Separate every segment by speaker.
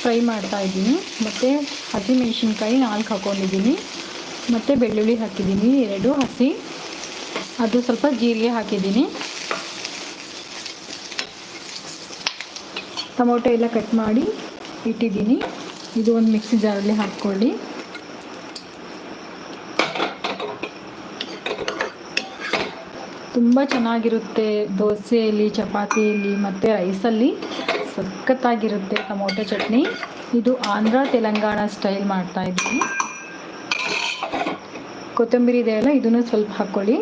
Speaker 1: Fry ಮಾಡ್ತಾ ಇದ್ದೀನಿ. ಮತ್ತು ಹಸಿಮೆಣಸಿನ್ಕಾಯಿ ನಾಲ್ಕು ಹಾಕ್ಕೊಂಡಿದ್ದೀನಿ ಮತ್ತು ಬೆಳ್ಳುಳ್ಳಿ ಹಾಕಿದ್ದೀನಿ, ಎರಡು ಹಸಿ. ಅದು ಸ್ವಲ್ಪ ಜೀರಿಗೆ ಹಾಕಿದ್ದೀನಿ. ಟೊಮೊಟೊ ಎಲ್ಲ ಕಟ್ ಮಾಡಿ ಇಟ್ಟಿದ್ದೀನಿ. ಇದು ಒಂದು ಮಿಕ್ಸಿ ಜಾರಲ್ಲಿ ಹಾಕ್ಕೊಳ್ಳಿ. ತುಂಬ ಚೆನ್ನಾಗಿರುತ್ತೆ ದೋಸೆಯಲ್ಲಿ, ಚಪಾತಿಯಲ್ಲಿ, ಮತ್ತು ರೈಸಲ್ಲಿ. ಸಖತ್ತಾಗಿರುತ್ತೆ ಟೊಮೊಟೊ ಚಟ್ನಿ. ಇದು ಆಂಧ್ರ ತೆಲಂಗಾಣ ಸ್ಟೈಲ್ ಮಾಡ್ತಾ ಇದ್ದೀನಿ. ಕೊತ್ತಂಬರಿ ಇದೆಯಲ್ಲ ಇದನ್ನು ಸ್ವಲ್ಪ ಹಾಕ್ಕೊಳ್ಳಿ.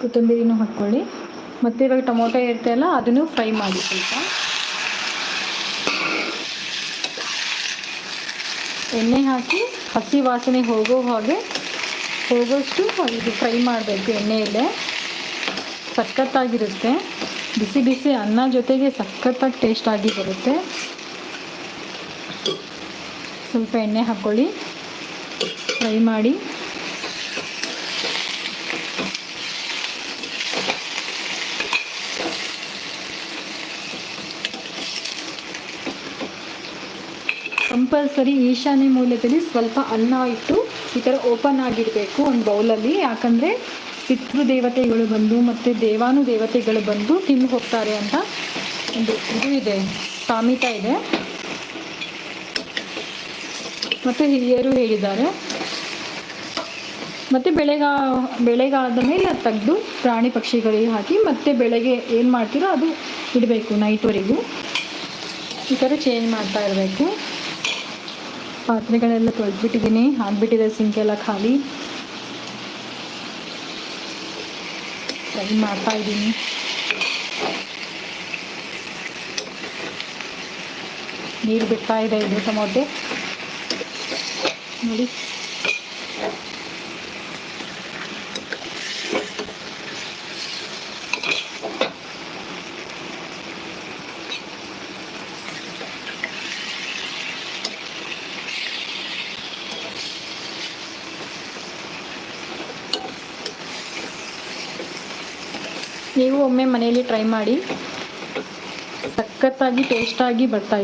Speaker 1: ಕೊತ್ತಂಬರಿನೂ ಹಾಕ್ಕೊಳ್ಳಿ. ಮತ್ತು ಇವಾಗ ಟೊಮೊಟೊ ಇರುತ್ತೆಲ್ಲ ಅದನ್ನು ಫ್ರೈ ಮಾಡಿ ಸ್ವಲ್ಪ. ಎಣ್ಣೆ ಹಾಕಿ ಹಸಿ ವಾಸನೆ ಹೋಗೋ ಹಾಗೆ, ಹೋಗೋಷ್ಟು ಇದು ಫ್ರೈ ಮಾಡಬೇಕು ಎಣ್ಣೆಯಲ್ಲೇ. ಸಖತ್ತಾಗಿರುತ್ತೆ. ಬಿಸಿ ಬಿಸಿ ಅನ್ನ ಜೊತೆಗೆ ಸಖತ್ತಾಗಿ ಟೇಸ್ಟಾಗಿ ಬರುತ್ತೆ. ಸ್ವಲ್ಪ ಎಣ್ಣೆ ಹಾಕ್ಕೊಳ್ಳಿ ಫ್ರೈ ಮಾಡಿ. ಕಂಪಲ್ಸರಿ ಈಶಾನ್ಯ ಮೂಲದಲ್ಲಿ ಸ್ವಲ್ಪ ಅನ್ನ ಇಟ್ಟು ಈ ಥರ ಓಪನ್ ಆಗಿರಬೇಕು ಒಂದು ಬೌಲಲ್ಲಿ ಯಾಕಂದರೆ ಪಿತೃ ದೇವತೆಗಳು ಬಂದು ಮತ್ತು ದೇವಾನು ದೇವತೆಗಳು ಬಂದು ತಿಂದು ಹೋಗ್ತಾರೆ ಅಂತ ಒಂದು ಇದು ಇದೆ, ಸಾಮಿತ ಇದೆ. ಮತ್ತು ಹಿರಿಯರು ಹೇಳಿದ್ದಾರೆ. ಮತ್ತು ಬೆಳೆಗ ಬೆಳೆಗಾದ ಮೇಲೆ ಅದು ತೆಗೆದು ಪ್ರಾಣಿ ಪಕ್ಷಿಗಳಿಗೆ ಹಾಕಿ ಮತ್ತೆ ಬೆಳಗ್ಗೆ ಏನು ಮಾಡ್ತೀರೋ ಅದು ಇಡಬೇಕು ನೈಟ್ವರೆಗೂ. ಈ ಥರ ಚೇಂಜ್ ಮಾಡ್ತಾ ಇರಬೇಕು. ಪಾತ್ರೆಗಳೆಲ್ಲ ತೊಳೆದ್ಬಿಟ್ಟಿದ್ದೀನಿ. ಹಾಕ್ಬಿಟ್ಟಿದೆ ಸಿಂಕೆಲ್ಲ ಖಾಲಿ. ಮಾಡ್ತಾ ಇದ್ದೀನಿ ನೀರು ಬಿಡ್ತಾ ಇದೆ ಇದು ಟೊಮೊಟೆ ನೋಡಿ. ನೀವು ಒಮ್ಮೆ ಮನೆಯಲ್ಲಿ ಟ್ರೈ ಮಾಡಿ. ಸಖತ್ತಾಗಿ ಟೇಸ್ಟಾಗಿ ಬರ್ತಾ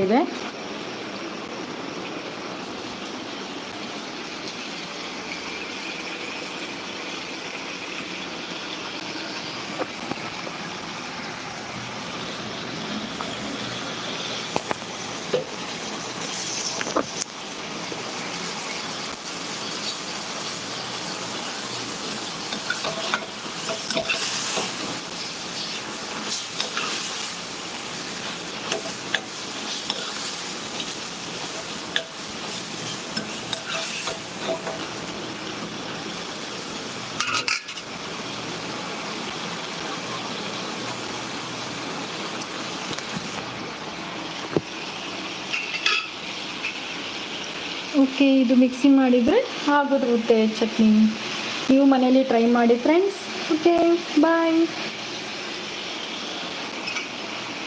Speaker 1: ಓಕೆ ಇದು ಮಿಕ್ಸಿ ಮಾಡಿದರೆ ಆಗೋದಿರುತ್ತೆ ಚಟ್ನಿ. ನೀವು ಮನೇಲಿ ಟ್ರೈ ಮಾಡಿ ಫ್ರೆಂಡ್ಸ್ ಓಕೆ ಬಾಯ್